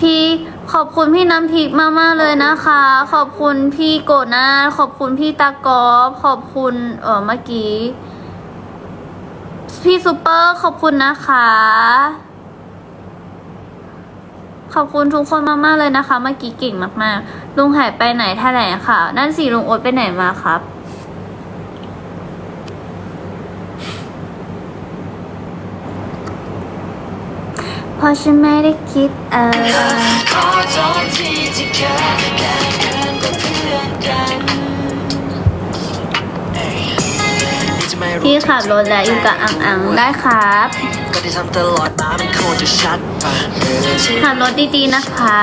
พี่ขอบคุณพี่น้ำพริกมากๆเลยนะคะ ขอบคุณพี่โกนาขอบคุณพี่ตากอฟขอบคุณเออเมื่อกี้พี่ซูเปอร์ขอบคุณนะคะ ขอบคุณทุกคนมากๆเลยนะคะ เมื่อกี้เก่งมากๆลุงหายไปไหนแถลงค่ะ นั่นสิลุงโอ๊ตไปไหนมาครับ เพราะฉันไม่ได้คิดอะไรขอโทษทีที่แค่แค่เกินกว่าเพื่อนกันเอ้ยนี่จะไม่รู้พี่ขับรถแล้วอยู่กับอังอังได้ครับก็ที่ทำตลอดมามันควรจะชัดไปขับรถดีๆนะคะ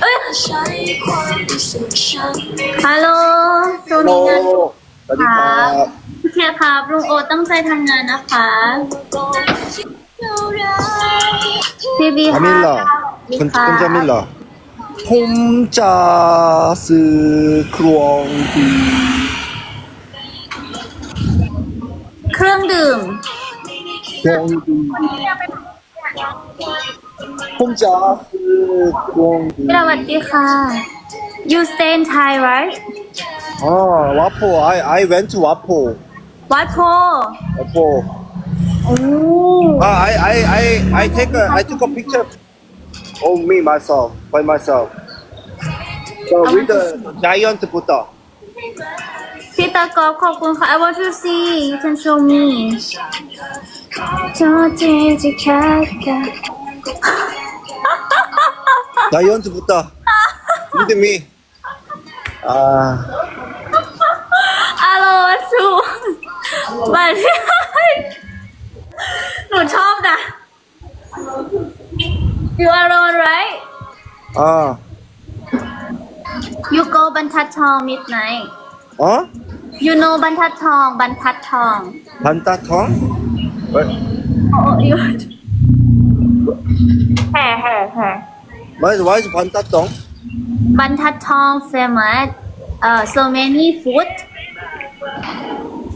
เอ้ยใช้ความรู้สึกฉันฮัลโหลช่วงโอ้นี้งานสวัสดีครับโอเคครับลุงโอตตั้งใจทำงานนะคะ พี่บีจามิลเหรอคุณคุณจามิลเหรอผมจะซื้อเครื่องดื่มเครื่องดื่มเครื่องดื่มผมจะซื้อเครื่องดื่มสวัสดีค่ะ you stay in Thai right อ่า Wapo I I went to Wapo วัดโพ Wapo โอ้ ah I I I I take a I took a picture of me myself by myself so with the giant Buddha พี่ตากอบขอบคุณค่ะ I want to see you can show me โทษทีที่แค่แค่ giant Buddha with me ah อารมณ์ชูบัด หนูชอบนะ you are on right อ๋อ you go บรรทัดทอง midnight อ๋อ you know บรรทัดทองบรรทัดทอง พันตาท้อง oh you แห่แห่แห่ Why why is พันตาท้อง บรรทัดทอง famous เอ่อ so many food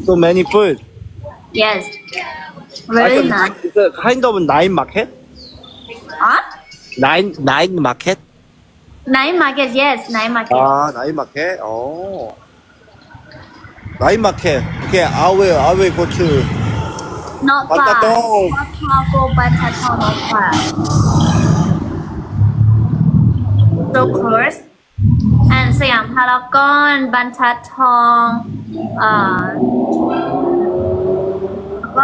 so many food yes Very nice. It's a kind of nine market. Huh? Nine nine market. Nine market, yes, nine market. Ah, nine market. Oh, Nine market. Okay, I will I will go to. Not far. Batatong. Not far. Go Batatong, not far. So close. And Siam Paragon, Bantat Thong, uh,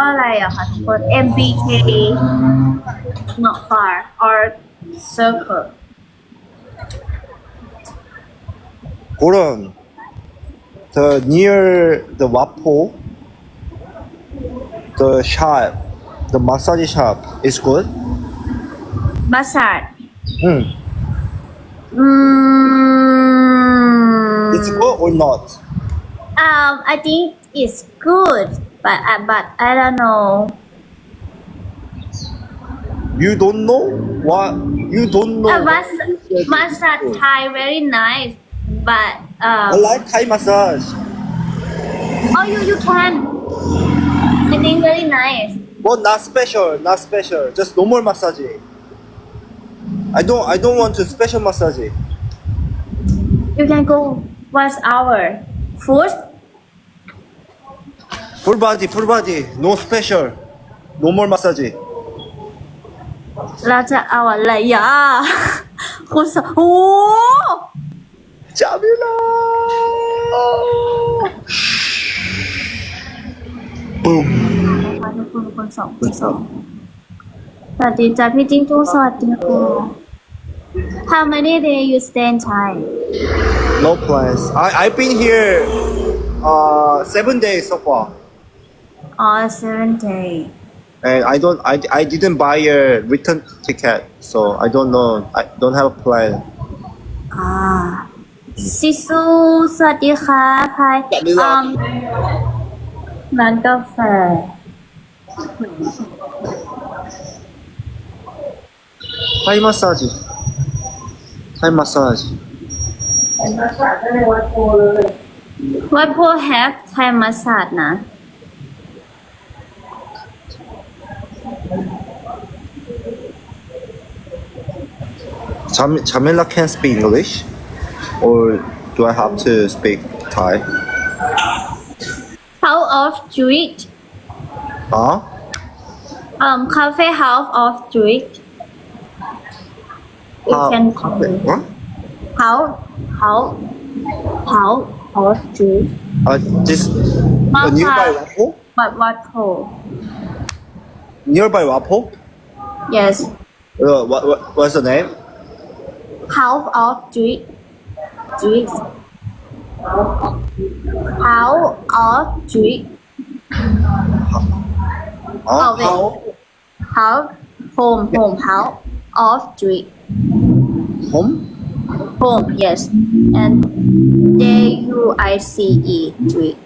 ารากอนบรรทัดทองเอ่อก็อะไรอะคะทุกคน MBK not far or circle Goron. The near the Wapo. The shop, the massage shop is good. มัสซัด Hmm. อืม It's good or not? Um, I think it's good, but uh, but I don't know. You don't know what? You don't know. Uh, mas massage Thai very nice, but I um, like Thai massage. oh you you can. I think very nice. But not special, not special. Just normal massage. I don't I don't want to special massage. You can go one hour. First, Full body, full body. No special. Normal massage. เราจะเอาอะไรอ่ะ คุณสโอ้ Jamila. Boom. มาทุกคนคนสองคนสองสวัสดีจ้าพี่จิ้งจุ้งสวัสดีค่ะ How many days you stay in Thai? No plans. I I've been here uh seven days so far. Oh, seven days. And I don't I I didn't buy a return ticket, so I don't know. I don't have a plan. อ่าซิซูสวัสดีค่ะพาย สวัสดีครับ อืมร้านกาแฟ Thai massage. Thai massage. วัดโพแฮฟไทยมาสาดนะ Jam, Jamila can speak English, or do I have to speak Thai? House of Street Huh? um cafe House of Street you How- can call me What? House House House of Street Uh, this uh, nearby Wapo? but what hole Nearby Wapo? yes Uh, what, what what's the name? House of Street Street House of Street Huh? Oh, wait. How? House home home house of Street Home? home yes and J U I C E Street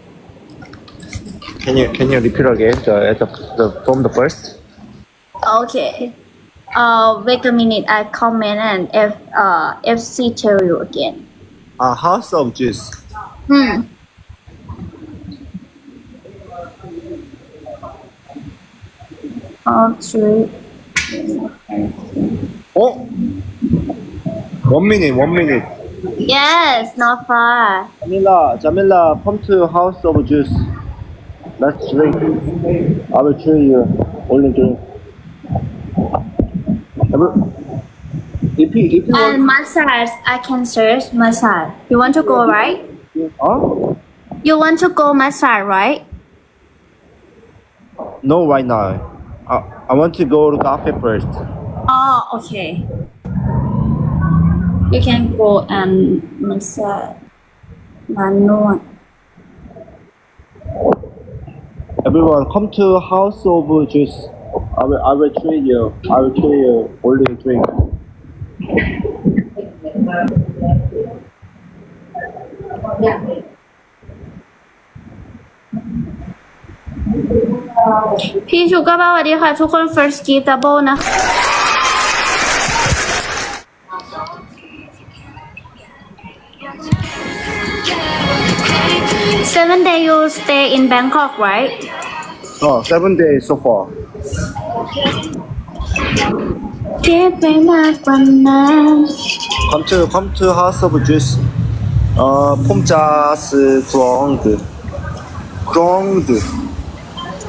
Can you can you repeat again the, the, the from the first? Okay. Uh, wait a minute. I comment and F uh FC tell you again. Uh, House of Juice. Hmm. Of three. Oh. One minute, one minute. Yes, not far. Jamila, Jamila, come to House of Juice. Let's drink. I will treat you. Only drink. If you, if you And massage, I can search massage. You want to go, right? huh? You want to go massage, right? No, right now. I, I want to go to cafe first. Oh, okay. You can go and massage. Manual. Everyone, come to House of Juice. I will, I will treat you. I will treat you. Only drink. พี่ชูก้าบ้าสวัสดีค่ะ ทุกคน first gift double นะ seven day you stay in Bangkok right Oh, seven days so far. เก็บไปมากกว่านั้น Come to come to House of Juice. Uh, 폼자스 그라운드. 그라운드.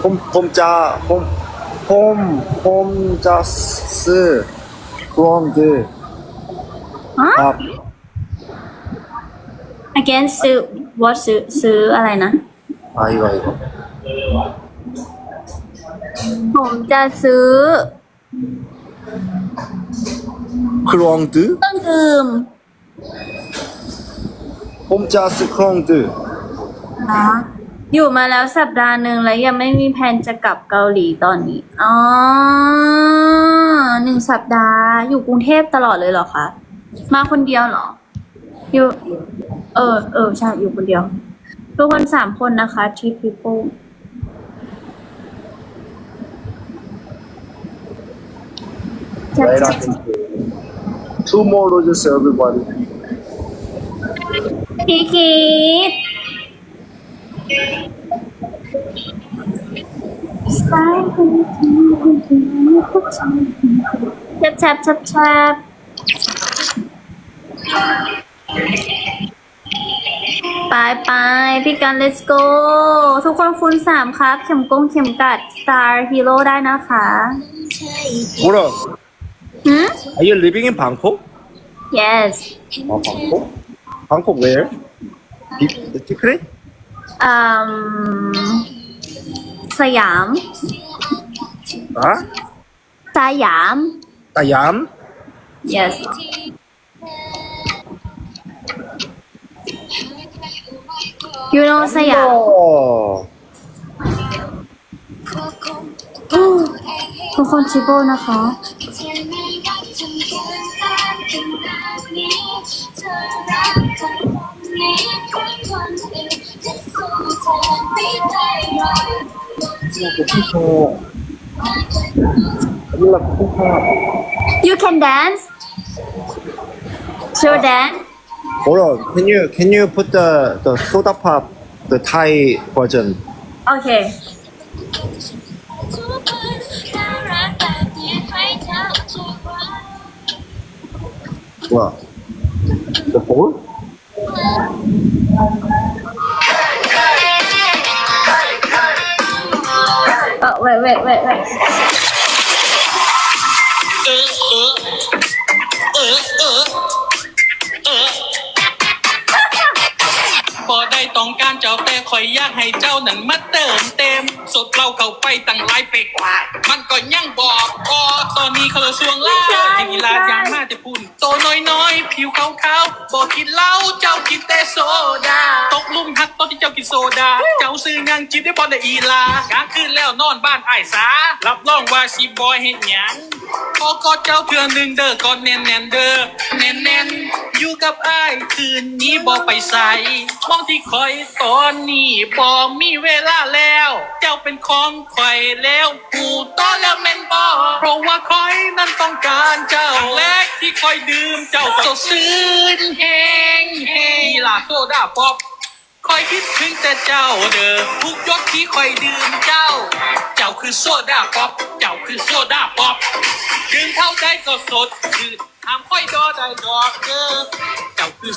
폼 폼자 폼 폼, 폼자스 그라운드. ฮะ 아, again ซื้อ what ซื้อซื้ออะไรนะ 아 이거 이거. ผมจะซื้อ ครองตื้อเครื่องดื่มผมจะซื้อครองตื้อนะอยู่มาแล้วสัปดาห์หนึ่งแล้วยังไม่มีแผนจะกลับเกาหลีตอนนี้ อ๋อหนึ่งสัปดาห์ อยู่กรุงเทพตลอดเลยเหรอคะ มาคนเดียวเหรอ อยู่ เออ เออ ใช่ อยู่คนเดียว ทุกคนสามคนนะคะทีพีโป้ Right after. Two more roses everybody. พี่คิดแชบแชบแชบแชบไปไปพี่กัน let's go ทุกคนคูณสามครับ เข็มกงเข็มกัด star hero ได้นะคะ 뭐 라? หืม Are you living in Bangkok? yes 아 방 You can dance. Show dance. Hold on can you can you put the the soda pop the Thai version? Okay. Wow. The four? Oh, wait, wait, wait, wait. การเจ้าแต่คอยอยากให้เจ้านั้นมาเติมเต็มสดเราเข้าไปตั้งหลายเปกว่า มันก็ยังบอกก็ตอนนี้เขาเลยสวงล่าอย่างกีฬาอย่างมาจะพูนโตน้อยน้อยๆผิวขาวขาวๆบอกกินเหล้าเจ้ากินแต่โซดา ตกลุ่มหักตอนที่เจ้ากินโซดา เจ้าซื้อยังจิบได้บอลได้อีลากลางคืนแล้วนอนบ้านไอ้สารับรองว่าชีบอยเห็นหยังพอกอดเจ้าเพื่อหนึ่งเด้อกอดแน่นแน่นๆเด้อแน่นแน่นๆอยู่กับไอ้คืนนี้บอกไปใส่มองที่คอยตอนนี้บอกมีเวลาแล้ว เจ้าเป็นของคอยแล้วกูต้อนแล้วแม่นบอเพราะว่าคอยนั้นต้องการเจ้าครั้งแรกที่คอยดื่มเจ้าสดซื่นแหงแหงลาโซดาป๊อปคอยคิดถึงแต่เจ้าเด้อทุกยกที่คอยดื่มเจ้า เจ้าคือโซดาป๊อปเจ้าคือโซดาป๊อปดื่มเท่าใดก็สดชื่นห้ามค่อยดอได้ดอกเด้อเจ้าคือ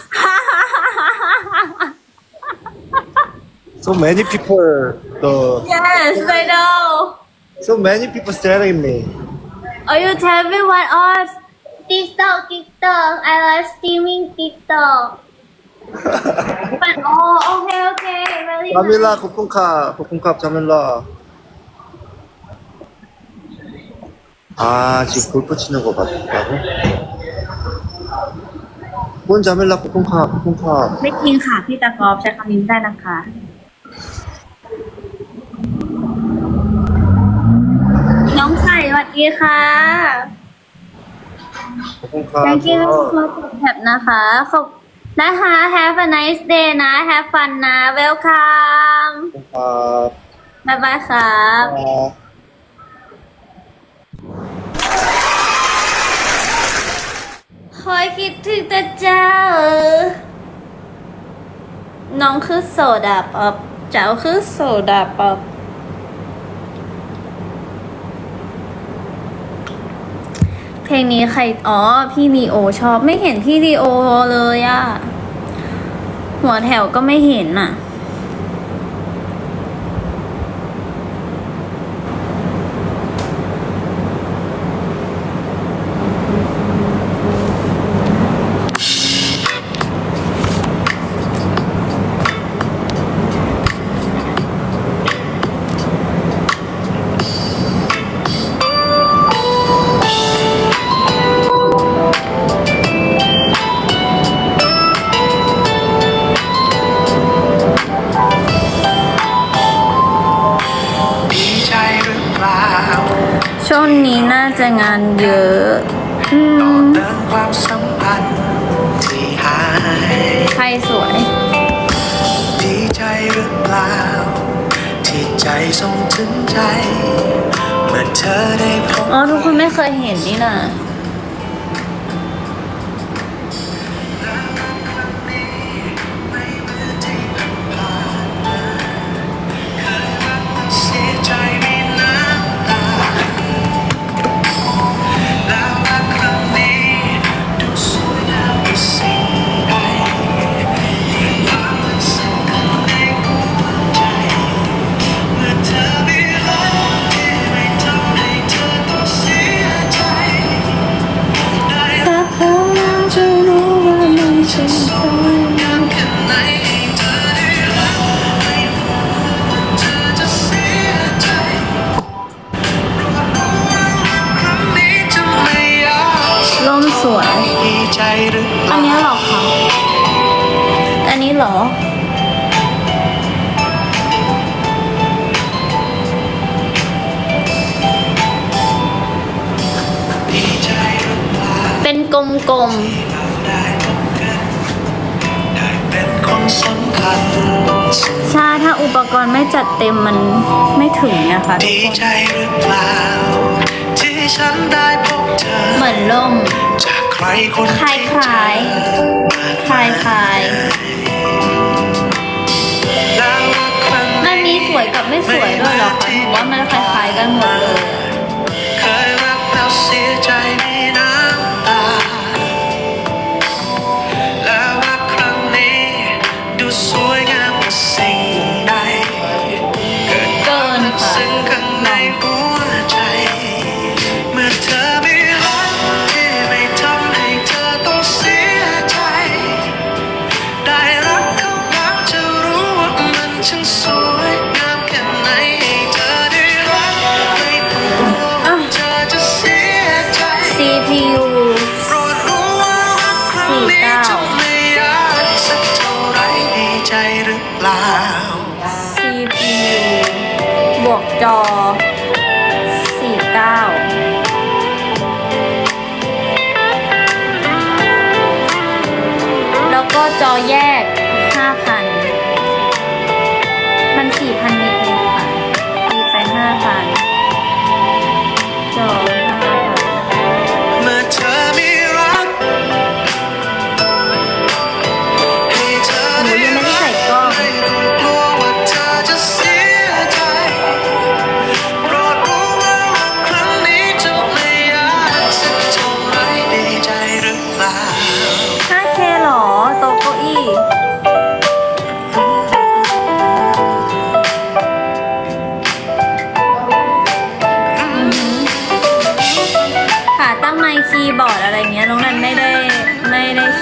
So many people, the Yes, I know. so many people staring me. Oh, you tell me what else? TikTok, TikTok. I love streaming TikTok. but, oh, okay, okay. Really 자밀라 코쿤카, 코쿤캅 자밀라. 아 지금 골프 치는 거 봤다고? 뭔 자밀라 코쿤캅, 코쿤캅. ไม่จริงค่ะ พี่ตะกอบใช้คำนี้ไม่ได้นะคะ ดีค่ะ ขอบคุณครับ thank you ครับแท็บนะคะขอบนะคะ have a nice day นะ have fun นะ welcome ขอบคุณครับบ๊ายบายครับ คอยคิดถึงแต่เจ้า น้องคือโซดาป๊อปเจ้าคือโซดาป๊อป เพลงนี้ใคร อ๋อ พี่นีโอชอบ ไม่เห็นพี่นีโอเลยอะหัวแถวก็ไม่เห็นอะ ช่วงนี้น่าจะงานเยอะอืต่อมเติมความสัมพันธ์ที่หายใครสวย ดีใจหรือเปล่า ที่ใจส่งถึงใจ เมื่อเธอได้พบอ๋อ ทุกคนไม่เคยเห็นนี่นะ กลมเราได้พบกันได้เป็นคนสำคัญซึ่งๆใช่ถ้าอุปกรณ์ไม่จัดเต็มมันไม่ถึงนะคะทุกดีคนใจหรือเปล่าที่ฉันได้พบเธอเหมือนร่มจากใครคนคล้ายที่คล้ายคล้ายคล้ายแล้วรักครั้งๆมันมีสวยกับไม่สวยด้วยเหรอคะหนูว่ามันคล้ายๆกันหมดเลย dog.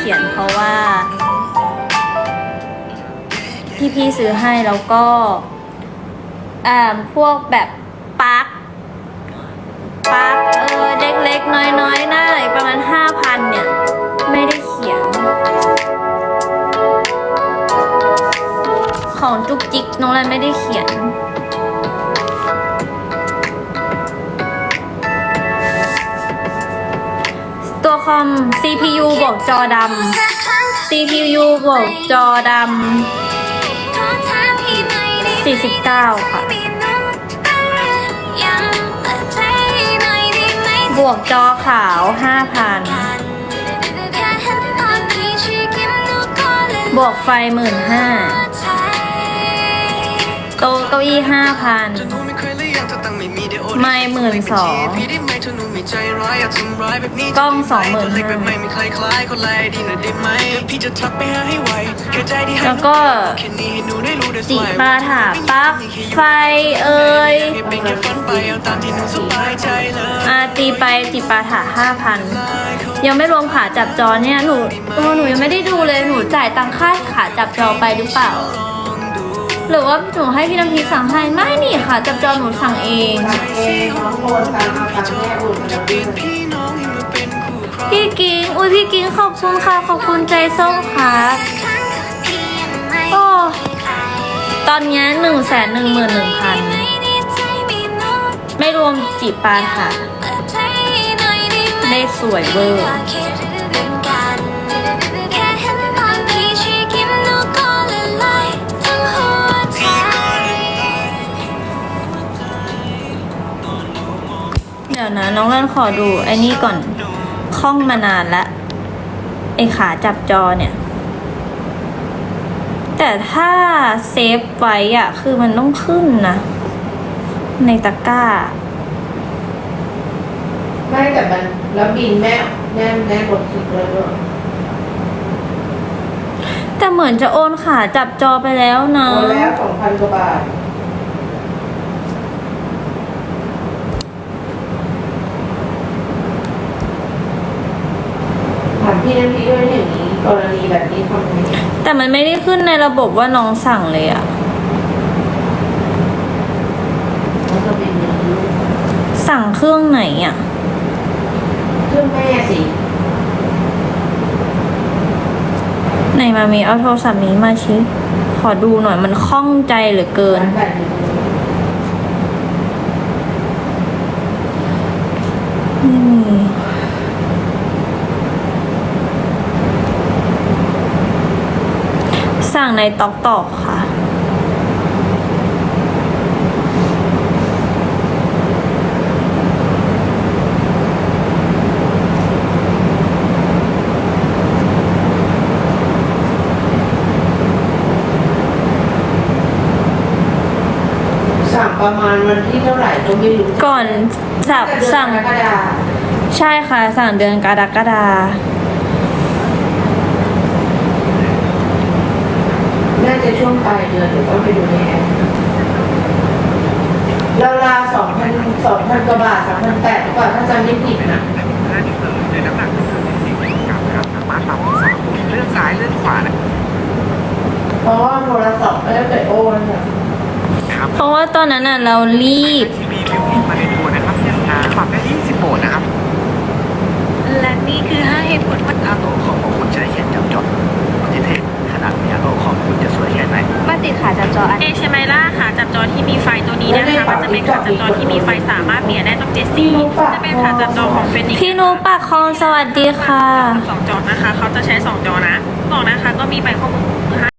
ขียนเพราะว่าพี่พี่ซื้อให้แล้วก็อ่าพวกแบบปลั๊กปลั๊กเออเล็กๆ น้อยๆน่าอีกประมาณ5,000เนี่ย ไม่ได้เขียน ของจุกจิกน้องรันไม่ได้เขียน ตัวคอม CPU บวกจอดำ CPU บวกจอดำ49 ค่ะ บวกจอขาว 5,000 บวกไฟ 15,000โต๊ะเก้าอี้ 5,000จะรู้ไม่เคยเลยยังเธอตั้งไม่มีเดี๋ยวโอนไม่หมื่นสอง กล้องจะไม่ไหวสองหมื่นตัวเล็กแบบไม่มีใครคล้ายคนแรกดีหน่อยได้ไหมเดี๋ยวพี่จะทักไปหาให้ไวแค่ใจที่ให้แล้วก็แค่นี้ให้หนูได้รู้ได้จิปาถาปลั๊กไฟเอ่ยให้เป็นแค่ฝันไปเอาตามที่หนูสบายใจเลยอาตีไปจิปาถาห้าพันยังไม่รวมขาจับจอเนี่ยหนูเออหนูยังไม่ได้ดูเลยหนูจ่ายตังค่าขาจับจอไปหรือเปล่า หรือว่าหนูให้พี่น้ำพีสั่งให้ไม่นี่ค่ะจับจอหนูสั่งเองเองน้องโอนตามมาตามแม่อุ่นจะเปลี่ยนพี่น้องให้มาเป็นคู่ครพี่กิ้งอุ้ยพี่กิ้งขอบคุณค่ะขอบคุณใจส้มครับโอ้ตอนนี้หนึ่งแสนหนึ่งหมื่นหนึ่งพันไม่รวมจิปาถาได้สวยเวอร์ องรันขอดูไอ้นี่ก่อนคล่องมานานละไอขาจับจอเนี่ย แต่ถ้าเซฟไว้อะคือมันต้องขึ้นนะ ในตะกร้า ไม่แต่มันแล้วบินแม่แม่แม่กดคลิกเลยด้วยแต่เหมือนจะโอนขาจับจอไปแล้วนะ โอนแล้วสองพันกว่าบาทถาม พี่น้ำพี่ด้วยอย่างนี้กรณีแบบนี้ทำไงแต่มันไม่ได้ขึ้นในระบบว่าน้องสั่งเลยอะมันจะเป็นอย่างนี้สั่งเครื่องไหนอะเครื่องแม่สิไหนมามีเอาโทรศัพท์นี้มาชิขอดูหน่อยมันคล่องใจเหลือเกินร้านแบบนี้ไม่มี สั่งในตอกตอกค่ะ สั่งประมาณวันที่เท่าไหร่ก็ไม่รู้ก่อนสับสั่งกรกฎาคม ใช่ค่ะ สั่งเดือนกรกฎาน่า จะช่วงปลายเดือนเดี๋ยวต้องไปดูในแอปเราลาสองพันสองพันกว่าบาทสามพันแปดกว่าถ้าจำไม่ผิดนะในน้ำหนักของการที่สี่กลับนะครับสามารถปรับที่สามเลื่อนซ้ายเลื่อนขวานะเพราะว่าโทรศัพท์ไม่ได้เปิดโอนครับเพราะว่าตอนนั้นน่ะเรารีบ ติดขาจับจออันนี้ใช่ไหมล่ะขาจับจอที่มีไฟตัวนี้นะคะมันจะเป็นขาไฟสามารถเปลี่ยนได้ตั้งเจ็ดสีจะเป็นขาจับจอของเฟนิกพี่นุปากคลองสวัสดีค่ะสองจอนะคะเขาจะใช้สองจอนะกล่องนะคะก็มีใบข้อมูลให้